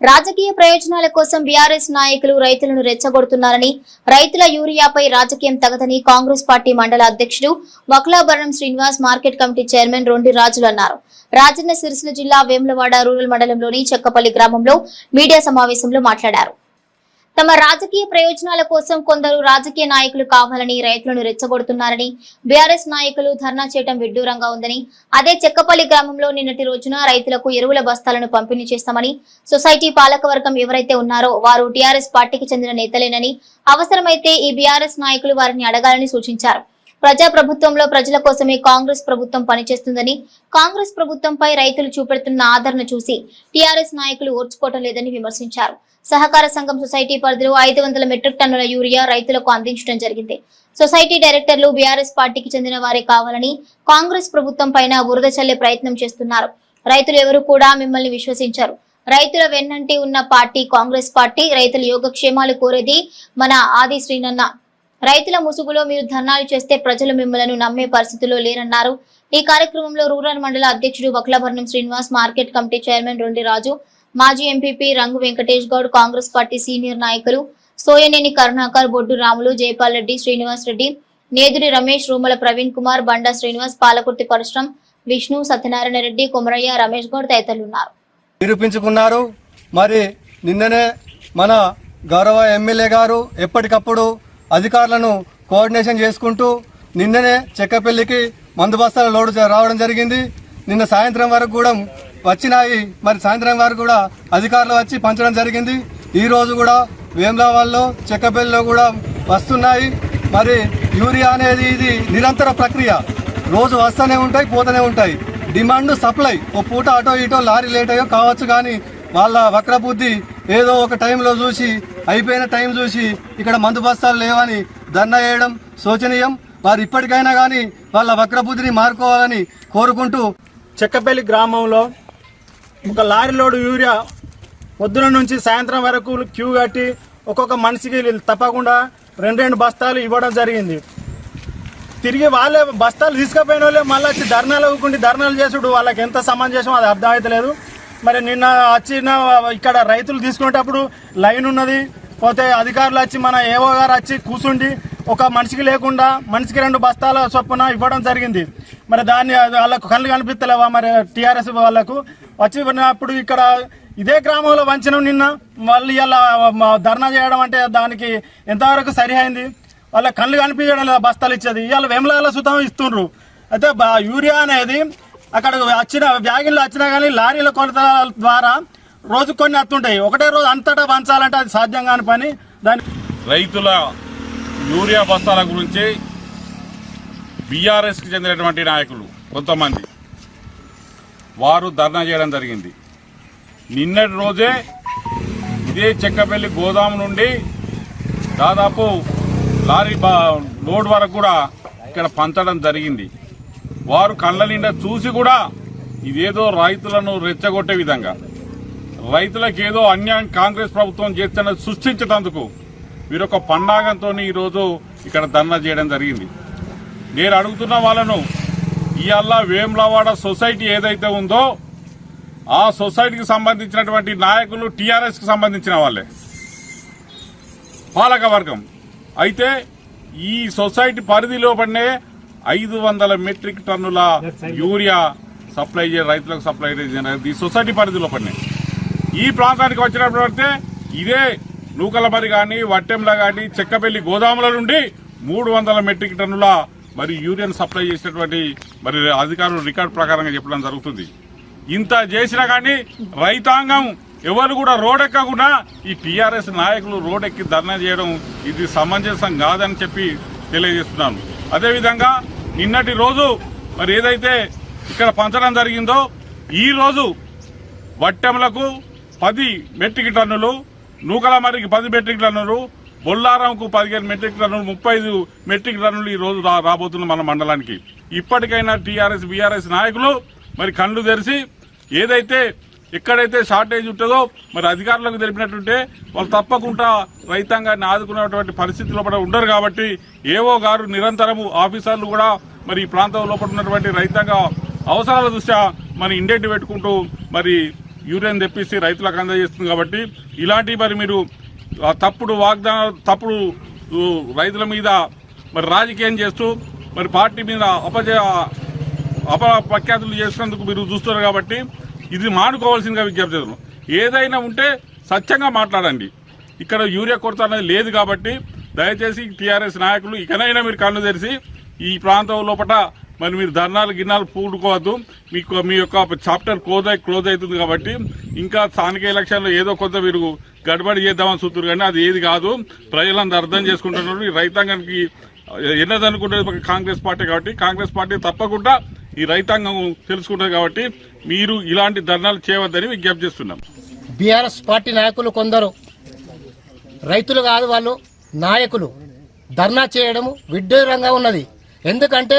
రాజకీయ ప్రయోజనాల కోసం బీఆర్ఎస్ నాయకులు రైతులను రెచ్చగొడుతున్నారని రైతుల యూరియాపై రాజకీయం తగదని కాంగ్రెస్ పార్టీ మండల అధ్యక్షుడు Vaklabharanam Srinivas market committee chairman Rondi రాజులు అన్నారు. రాజన్న సిరిసిల్ల జిల్లా వేములవాడ రూరల్ మండలంలోని చెక్కపల్లి గ్రామంలో మీడియా సమావేశంలో మాట్లాడారు. తమ రాజకీయ ప్రయోజనాల కోసం కొందరు రాజకీయ నాయకులు కావాలని రైతులను రెచ్చగొడుతున్నారని బీఆర్ఎస్ నాయకులు ధర్నా చేయడం విడ్డూరంగా ఉందని అదే చెక్కపల్లి గ్రామంలో నిన్నటి రోజున రైతులకు ఎరువుల బస్తాలను పంపిణీ చేస్తామని సొసైటీ పాలకవర్గం ఎవరైతే ఉన్నారో వారు టీఆర్ఎస్ పార్టీకి చెందిన నేతలేనని అవసరమైతే ఈ బీఆర్ఎస్ నాయకులు వారిని అడగాలని సూచించారు. ప్రజా ప్రభుత్వంలో ప్రజల కోసమే కాంగ్రెస్ ప్రభుత్వం పనిచేస్తుందని కాంగ్రెస్ ప్రభుత్వంపై రైతులు చూపెడుతున్న ఆదరణ చూసి టీఆర్ఎస్ నాయకులు ఓర్చుకోవటం లేదని విమర్శించారు. సహకార సంఘం సొసైటీ పరిధిలో ఐదు వందల మెట్రిక్ టన్నుల యూరియా రైతులకు అందించడం జరిగింది. సొసైటీ డైరెక్టర్లు బీఆర్ఎస్ పార్టీకి చెందిన వారే కావాలని కాంగ్రెస్ ప్రభుత్వం పైన బురద చల్లే ప్రయత్నం చేస్తున్నారు. రైతులు ఎవరు కూడా మిమ్మల్ని విశ్వసించారు. రైతుల వెన్నంటి ఉన్న పార్టీ కాంగ్రెస్ పార్టీ రైతుల యోగక్షేమాలు కోరేది మన ఆది శ్రీనన్న. రైతుల ముసుగులో మీరు ధర్నాలు చేస్తే ప్రజలు మిమ్మల్ని నమ్మే పరిస్థితిలో లేరన్నారు. ఈ కార్యక్రమంలో రూరల్ మండల అధ్యక్షుడు Vaklabharanam Srinivas market committee chairman Rondi Raju మాజీ MPP Rangu Venkatesh Goud Congress party senior నాయకులు సోయనేని కరుణాకర్ బొడ్డు రాములు జైపాల్ రెడ్డి శ్రీనివాస్ రెడ్డి నేదురి రమేష్ రూమల ప్రవీణ్ కుమార్ బండా శ్రీనివాస్ పాలకుర్తి పరశురం విష్ణు సత్యనారాయణ రెడ్డి కొమరయ్య రమేష్ గౌడ్ తదితరులు ఉన్నారు నిరూపించుకున్నారు. మరి నిన్ననే మన గౌరవ ఎమ్మెల్యే గారు ఎప్పటికప్పుడు అధికారులను కోఆర్డినేషన్ చేసుకుంటూ నిన్ననే చెక్కపల్లికి మందు బస్తాల లోడు రావడం జరిగింది. నిన్న సాయంత్రం వరకు కూడా వచ్చినాయి. మరి సాయంత్రం వరకు కూడా అధికారులు వచ్చి పంచడం జరిగింది. ఈ రోజు కూడా వేములవాడలో చెక్కపల్లిలో కూడా వస్తున్నాయి. మరి యూరియా అనేది ఇది నిరంతర ప్రక్రియ. రోజు వస్తూనే ఉంటాయి పోతూనే ఉంటాయి. డిమాండ్ సప్లై ఓ పూట అటో ఇటో లారీ లేట్ అయ్యో కావచ్చు కానీ వాళ్ళ వక్రబుద్ధి ఏదో ఒక టైంలో చూసి అయిపోయిన టైం చూసి ఇక్కడ మందు బస్తాలు లేవని ధర్నా చేయడం శోచనీయం. వారు ఇప్పటికైనా కానీ వాళ్ళ వక్రబుద్ధిని మారుకోవాలని కోరుకుంటూ చెక్కపల్లి గ్రామంలో ఒక లారీ లోడు యూరియా పొద్దున నుంచి సాయంత్రం వరకు క్యూ కట్టి ఒక్కొక్క మనిషికి తప్పకుండా రెండు రెండు బస్తాలు ఇవ్వడం జరిగింది. తిరిగి వాళ్ళే బస్తాలు తీసుకుపోయిన వాళ్ళే మళ్ళీ వచ్చి ధర్నాలు ఇవ్వకుండా ధర్నాలు చేసుడు వాళ్ళకి ఎంత సమంజసం అది అర్థమవుతలేదు మరి నిన్న వచ్చిన ఇక్కడ రైతులు తీసుకునేటప్పుడు లైన్ ఉన్నది. పోతే అధికారులు వచ్చి మన ఏవో గారు వచ్చి కూర్చుండి ఒక మనిషికి లేకుండా మనిషికి రెండు బస్తాల చొప్పున ఇవ్వడం జరిగింది. మరి దాన్ని వాళ్ళకు కళ్ళు కనిపిస్తలేవా? మరి టీఆర్ఎస్ వాళ్ళకు వచ్చి అప్పుడు ఇక్కడ ఇదే గ్రామంలో వంచనం నిన్న వాళ్ళు ఇలా ధర్నా చేయడం అంటే దానికి ఎంతవరకు సరి అయింది? వాళ్ళ కళ్ళు కనిపించడం లేదా బస్తాలు ఇచ్చేది? ఇవాళ వెమలాల సుతం ఇస్తుండ్రు. అయితే బా- యూరియా అనేది అక్కడ వచ్చిన వ్యాగిన్లు వచ్చినా కానీ లారీల కొలత ద్వారా రోజు కొన్ని అత్తుంటాయి ఒకటే రోజు అంతటా పంచాలంటే అది సాధ్యం కాని పని. దాని రైతుల యూరియా బస్తాల గురించి బీఆర్ఎస్కి చెందినటువంటి నాయకులు కొంతమంది. వారు ధర్నా చేయడం జరిగింది. నిన్నటి రోజే ఇదే చెక్కపల్లి గోదాము నుండి దాదాపు లారీ బా లోడ్ వరకు కూడా ఇక్కడ పంచడం జరిగింది. వారు కళ్ళ నిండా చూసి కూడా ఇదేదో రైతులను రెచ్చగొట్టే విధంగా. రైతులకు ఏదో అన్యాయం కాంగ్రెస్ ప్రభుత్వం చేస్తున్నది సృష్టించినందుకు వీరు ఒక పండాగంతో ఈరోజు ఇక్కడ ధర్నా చేయడం జరిగింది. నేను అడుగుతున్న వాళ్ళను ఇవాళ వేములవాడ సొసైటీ ఏదైతే ఉందో ఆ సొసైటీకి సంబంధించినటువంటి నాయకులు టీఆర్ఎస్కి సంబంధించిన వాళ్ళే. పాలక వర్గం. అయితే ఈ సొసైటీ పరిధిలో పడినే ఐదు వందల మెట్రిక్ టన్నుల యూరియా సప్లై రైతులకు సప్లై చేయడం ఈ సొసైటీ పరిధిలో పడినాయి ఈ ప్రాంతానికి వచ్చినప్పుడు అయితే ఇదే నూకలమరి కానీ వట్టెంల కానీ చెక్కపల్లి గోదాముల నుండి మూడు వందల మెట్రిక్ టన్నుల మరి యూరియన్ సప్లై చేసినటువంటి మరి అధికారులు రికార్డు ప్రకారంగా చెప్పడం జరుగుతుంది. ఇంత చేసినా కానీ రైతాంగం ఎవరు కూడా రోడెక్కకుండా ఈ టీఆర్ఎస్ నాయకులు రోడెక్కి ధర్నా చేయడం ఇది సమంజసం కాదని చెప్పి తెలియజేస్తున్నాను. అదేవిధంగా నిన్నటి రోజు మరి ఏదైతే ఇక్కడ పంచడం జరిగిందో ఈ రోజు వట్టెములకు పది మెట్రిక్ టన్నులు నూకలమరికి పది మెట్రిక్ టన్నులు బొల్లారంకు పదిహేను మెట్రిక్ టన్నులు ముప్పై ఐదు మెట్రిక్ టన్నులు ఈ రోజు రా- రాబోతున్న మన మండలానికి. ఇప్పటికైనా టీఆర్ఎస్ బీఆర్ఎస్ నాయకులు మరి కళ్ళు తెరిచి ఏదైతే ఎక్కడైతే షార్టేజ్ ఉంటుందో మరి అధికారులకు తెలిపినట్టుంటే వాళ్ళు తప్పకుండా రైతాంగాన్ని ఆదుకునేటువంటి పరిస్థితిలో కూడా ఉండరు కాబట్టి ఏవో గారు నిరంతరము ఆఫీసర్లు కూడా మరి ఈ ప్రాంతం లోపల ఉన్నటువంటి రైతాంగ అవసరాల దృష్ట్యా మరి ఇండెంట్ పెట్టుకుంటూ మరి యూరియన్ తెప్పిస్తే రైతులకు అందజేస్తుంది కాబట్టి ఇలాంటి మరి మీరు తప్పుడు వాగ్దానాలు తప్పుడు రైతుల మీద మరి రాజకీయం చేస్తూ మరి పార్టీ మీద అపజ అపప్రఖ్యాతులు చేసినందుకు మీరు చూస్తున్నారు కాబట్టి ఇది మానుకోవాల్సిందిగా విజ్ఞప్తి చేస్తున్నాం. ఏదైనా ఉంటే స్వచ్ఛంగా మాట్లాడండి. ఇక్కడ యూరియా కొరత అనేది లేదు కాబట్టి దయచేసి టీఆర్ఎస్ నాయకులు ఇకనైనా మీరు కన్ను తెరిచి ఈ ప్రాంతం లోపల మరి మీరు ధర్నాలు గిన్నాలు పూడుకోవద్దు. మీకు మీ యొక్క చాప్టర్ క్లోజ్ అయి క్లోజ్ అవుతుంది కాబట్టి ఇంకా స్థానిక ఎలక్షన్లో ఏదో కొంత మీరు గడబడి చేద్దామని చూస్తున్నారు కానీ అది ఏది కాదు. ప్రజలందరూ అర్థం చేసుకుంటున్నారు. ఈ రైతాంగానికి ఎన్నదనుకుంటుంది కాంగ్రెస్ పార్టీ కాబట్టి. కాంగ్రెస్ పార్టీ తప్పకుండా ఈ రైతాంగం తెలుసుకుంటుంది కాబట్టి మీరు ఇలాంటి ధర్నాలు చేయవద్దని విజ్ఞప్తి చేస్తున్నాం. బీఆర్ఎస్ పార్టీ నాయకులు కొందరు రైతులు కాదు వాళ్ళు నాయకులు. ధర్నా చేయడం విడ్డూరంగా ఉన్నది. ఎందుకంటే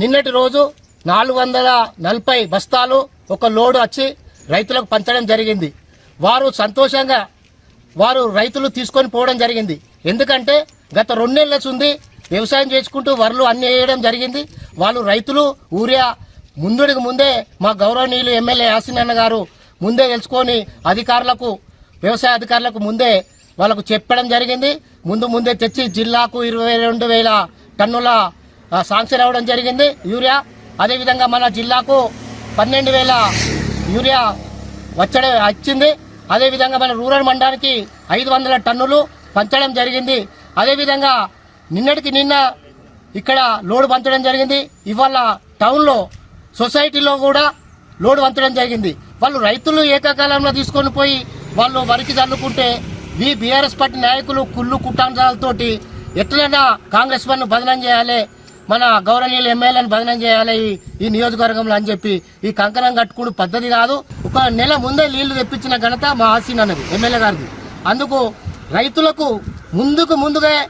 నిన్నటి రోజు నాలుగు వందల నలభై బస్తాలు ఒక లోడు వచ్చి రైతులకు పంచడం జరిగింది. వారు సంతోషంగా వారు రైతులు తీసుకొని పోవడం జరిగింది. ఎందుకంటే గత రెండేళ్ళ ఉంది వ్యవసాయం చేసుకుంటూ వరలు అన్ని వేయడం జరిగింది. వాళ్ళు రైతులు ఊరియా ముందుడికి ముందే మా గౌరవనీయులు ఎమ్మెల్యే యాసినన్న గారు ముందే తెలుసుకొని అధికారులకు వ్యవసాయ అధికారులకు ముందే వాళ్ళకు చెప్పడం జరిగింది. ముందు ముందే తెచ్చి జిల్లాకు ఇరవై రెండు వేల టన్నుల శాంక్షన్ అవ్వడం జరిగింది. యూరియా అదేవిధంగా మన జిల్లాకు పన్నెండు వేల యూరియా వచ్చడం వచ్చింది. అదేవిధంగా మన రూరల్ మండలానికి ఐదు వందల టన్నులు పంచడం జరిగింది. అదేవిధంగా నిన్నటికి నిన్న ఇక్కడ లోడ్ పంచడం జరిగింది. ఇవాళ టౌన్లో సొసైటీలో కూడా లోడ్ పంచడం జరిగింది. వాళ్ళు రైతులు ఏకకాలంలో తీసుకొని పోయి వాళ్ళు వరికి చల్లుకుంటే ఈ బీఆర్ఎస్ పార్టీ నాయకులు కుళ్ళు కుట్టాంశాలతోటి ఎట్లైనా కాంగ్రెస్ పన్ను బదనం చేయాలి. మన గౌరవనీయులు ఎమ్మెల్యేని బదనం చేయాలి ఈ- ఈ నియోజకవర్గంలో అని చెప్పి ఈ కంకణం కట్టుకుని పద్ధతి కాదు. ఒక నెల ముందే నీళ్ళు తెప్పించిన ఘనత మా ఆసీన్ అన్నది ఎమ్మెల్యే గారిది. అందుకు రైతులకు ముందుకు ముందుగా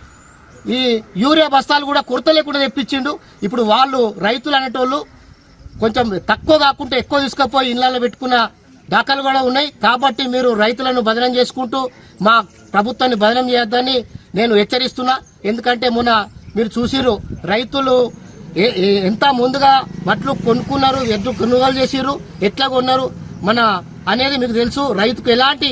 ఈ యూరియా బస్తాలు కూడా కొరత లేకుండా తెప్పించిండు. ఇప్పుడు వాళ్ళు రైతులు అనేటోళ్ళు కొంచెం తక్కువ కాకుండా ఎక్కువ తీసుకుపోయి ఇళ్ళల్లో పెట్టుకున్న దాఖలు కూడా ఉన్నాయి. కాబట్టి మీరు రైతులను బదనం చేసుకుంటూ మా ప్రభుత్వాన్ని బదనం చేయొద్దని నేను హెచ్చరిస్తున్నా. ఎందుకంటే మొన్న మీరు చూసిరు రైతులు ఎంత ముందుగా వడ్లు కొనుక్కున్నారు ఎట్లు కొనుగోలు చేసిర్రు ఎట్లా కొన్నారు మన అనేది మీకు తెలుసు రైతుకు ఎలాంటి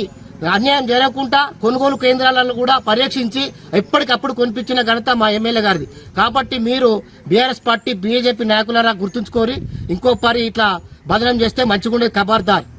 అన్యాయం జరగకుండా కొనుగోలు కేంద్రాలను కూడా పర్యవేక్షించి ఎప్పటికప్పుడు కొనిపించిన ఘనత మా ఎమ్మెల్యే గారిది. కాబట్టి మీరు బీఆర్ఎస్ పార్టీ బీజేపీ నాయకులరా గుర్తుంచుకోరి ఇంకో పరి ఇట్లా బదనం చేస్తే మంచిగుండే ఖబర్దార్